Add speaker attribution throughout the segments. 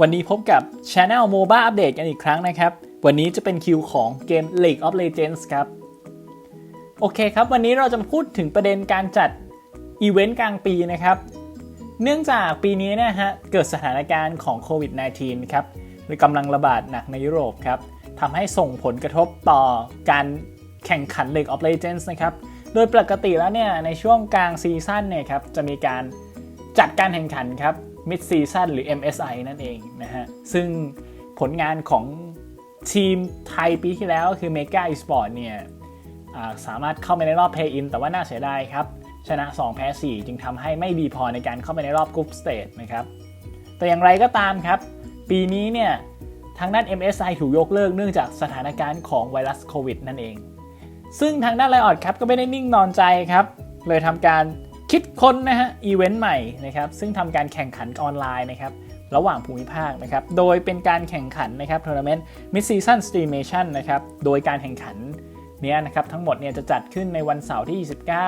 Speaker 1: วันนี้พบกับ Channel MOBA อัปเดตกันอีกครั้งนะครับ วันนี้จะเป็นคิวของเกม League of Legends ครับ โอเคครับ วันนี้เราจะพูดถึงประเด็นการจัดอีเวนต์กลางปีนะครับ เนื่องจากปีนี้เนะฮะ เกิดสถานการณ์ของโควิด -19 ครับกำลังระบาดหนักในยุโรปครับทำให้ส่งผลกระทบต่อการแข่งขัน League of Legends นะครับ โดยปกติแล้วเนี่ยในช่วงกลางซีซั่นเนี่ยครับจะมีการจัดการแข่งขันครับ Mid Season หรือ MSI นั่นเองนะฮะ ซึ่งผลงานของทีมไทยปีที่แล้วคือ Mega Esport เนี่ยสามารถเข้าไปในรอบ Play-in แต่ว่าน่าเสียดายครับ ชนะ 2 แพ้ 4 จึงทำให้ไม่ดีพอในการเข้าไปในรอบ Group Stage นะครับ แต่อย่างไรก็ตามครับ ปีนี้เนี่ยทางด้าน MSI ถูกยกเลิกเนื่องจากสถานการณ์ของไวรัสโควิดนั่นเอง ซึ่งทางด้านไลออดครับก็ไม่ได้นิ่งนอนใจครับ เลยทำการ คิดค้นนะฮะอีเวนต์ใหม่นะครับซึ่งทำการแข่งขันออนไลน์นะครับระหว่างภูมิภาคนะครับโดยเป็นการแข่งขันนะครับทัวร์นาเมนต์มิดซีซันสตรีมเมชันนะครับโดยการแข่งขันเนี้ยนะครับทั้งหมดเนี่ยจะจัดขึ้นในวันเสาร์ที่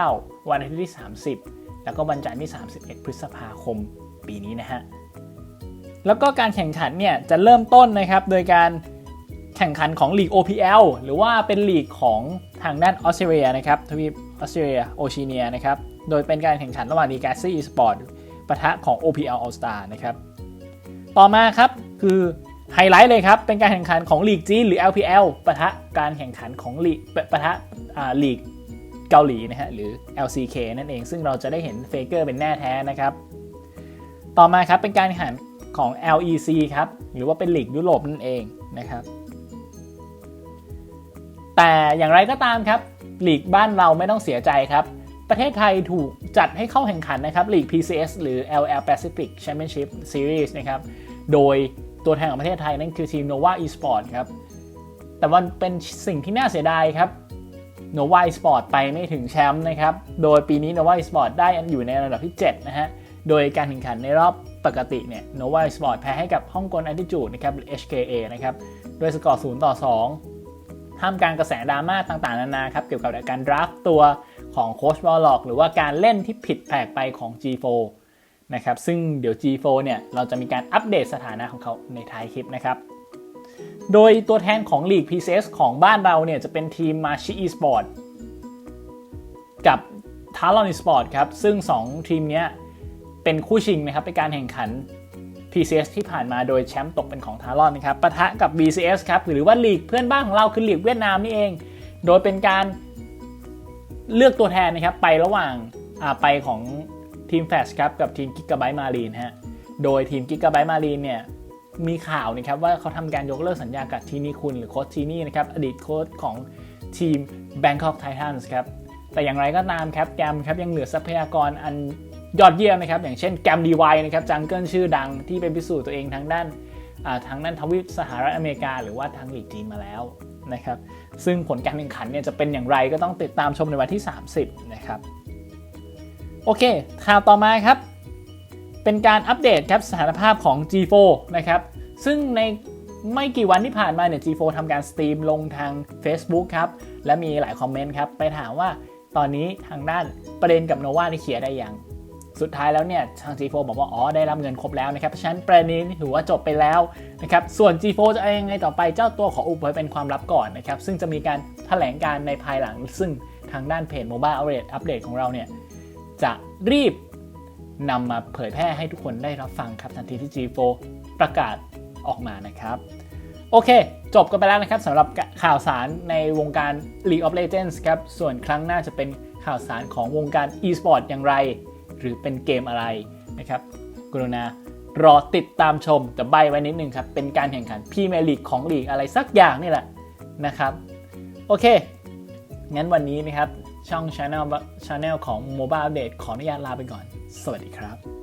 Speaker 1: 29 วันอาทิตย์ที่ 30 แล้วก็วันจันทร์ที่ 31 พฤษภาคมปีนี้นะฮะแล้วก็การแข่งขันเนี่ยจะเริ่มต้นนะครับโดยการแข่งขันของลีก OPL หรือว่าเป็นลีกของทางด้านออสเตรเลียนะครับทวีป ออสเตรเลียโอชีเนียนะครับ โดยเป็นการแข่งขันระหว่างดีกาซี่อีสปอร์ตปะทะของ OPL All Star นะครับ ต่อมาครับคือไฮไลท์เลยครับ เป็นการแข่งขันของลีกจีนหรือ LPL ปะทะการแข่งขันของลีกปะทะลีกเกาหลีนะฮะหรือ LCK นั่นเอง ซึ่งเราจะได้เห็นเฟเกอร์เป็นแน่แท้นะครับ ต่อมาครับเป็นการแข่งขันของ LEC ครับ หรือว่าเป็นลีกยุโรปนั่นเองนะครับ แต่อย่างไรก็ตามครับ ลีกบ้านเราไม่ต้องเสียใจครับ ประเทศไทยถูกจัดให้เข้าแข่งขันนะครับลีก PCS หรือ LL Pacific Championship Series นะครับ โดยตัวแทนของประเทศไทยนั่นคือทีม Nova Esport ครับ แต่วันเป็นสิ่งที่น่าเสียดายครับ Nova Esport ไปไม่ถึงแชมป์นะครับ โดยปีนี้ Nova Esport ได้อยู่ในระดับที่ 7 นะฮะ โดยการแข่งขันในรอบปกติเนี่ย Nova Esport แพ้ให้กับฮ่องกง Attitude นะครับหรือ HKA นะครับ ด้วยสกอร์ 0 ต่อ 2 ท่ามกลางกระแสดราม่าต่างๆ นานาครับเกี่ยวกับการดราฟตัวของโคชบอลล็อกหรือว่าการเล่นที่ผิดแปลกไปของ G4 นะครับซึ่งเดี๋ยว G4 เนี่ยเราจะมีการอัปเดตสถานะของเขาในท้ายคลิปนะครับโดยตัวแทนของลีก PCS ของบ้านเราเนี่ยจะเป็นทีม Marchi Esport กับ Talon Esport ครับซึ่ง 2 ทีมนี้เป็นคู่ชิงนะครับในการแข่งขัน PCS ที่ผ่านมาโดยแชมป์ตกเป็นของ Talon นะครับปะทะกับ BCS ครับหรือว่าลีกเพื่อนบ้านของเราคือลีกเวียดนามนี่เอง โดยเป็นการเลือกตัวแทนนะครับไประหว่างไปของทีมแฟชครับกับทีมกิกะไบต์มารีนฮะโดยทีมกิกะไบต์มารีนเนี่ยมีข่าวนะครับว่าเขาทำการยกเลิกสัญญากับทีนี่คุณหรือโค้ชทีนี่นะครับอดีตโค้ชของทีม Bangkok Titans ครับแต่อย่างไรก็ตามครับแกมครับยังเหลือทรัพยากรอัน ยอดเยี่ยมนะครับ อย่างเช่นแกมดีไวนะครับจังเกิลชื่อดังที่เป็นพิสูจน์ตัวเองทางด้านทางด้านทวีปสหรัฐอเมริกา หรือว่าทางลีกจีนมาแล้วนะครับซึ่งผลการแข่งขันเนี่ยจะเป็นอย่างไรก็ต้องติดตามชมในวันที่ 30 นะครับ โอเค ข่าวต่อมาครับ เป็นการอัปเดตครับสถานภาพของ G4 นะครับ ซึ่งในไม่กี่วันที่ผ่านมาเนี่ย G4 ทำการสตรีมลงทาง Facebook ครับ และมีหลายคอมเมนต์ครับ ไปถามว่าตอนนี้ทางด้านประเด็นกับโนวาที่เคลียร์ได้ยัง สุดท้ายแล้วเนี่ยทาง G4 บอกว่าอ๋อได้รับเงินครบแล้วนะครับเพราะฉะนั้นประเด็นนี้ถือว่าจบไปแล้วนะครับส่วน G4 จะยังไงต่อไปเจ้าตัวขออุบไว้เป็นความลับก่อนนะครับซึ่งจะมีการแถลงการในภายหลัง ซึ่งทางด้านเพจ Mobile Update อัปเดตของเราเนี่ยจะรีบนำมาเผยแพร่ให้ทุกคนได้รับฟังครับทันทีที่ G4 ประกาศออกมานะครับโอเค จบกันไปแล้วนะครับสำหรับข่าวสารในวงการ League of Legends ครับ ส่วนครั้งหน้าจะเป็นข่าวสารของวงการ e-sport อย่างไร หรือเป็นเกมอะไรนะครับกรุณารอติดตามชมจะใบไว้นิดนึงครับ เป็นการแข่งขันพรีเมียร์ลีกของลีกอะไรสักอย่างนี่แหละนะครับ โอเค งั้นวันนี้นะครับ ช่อง Channel Channel ของ Mobile Update ขออนุญาตลาไปก่อน สวัสดีครับ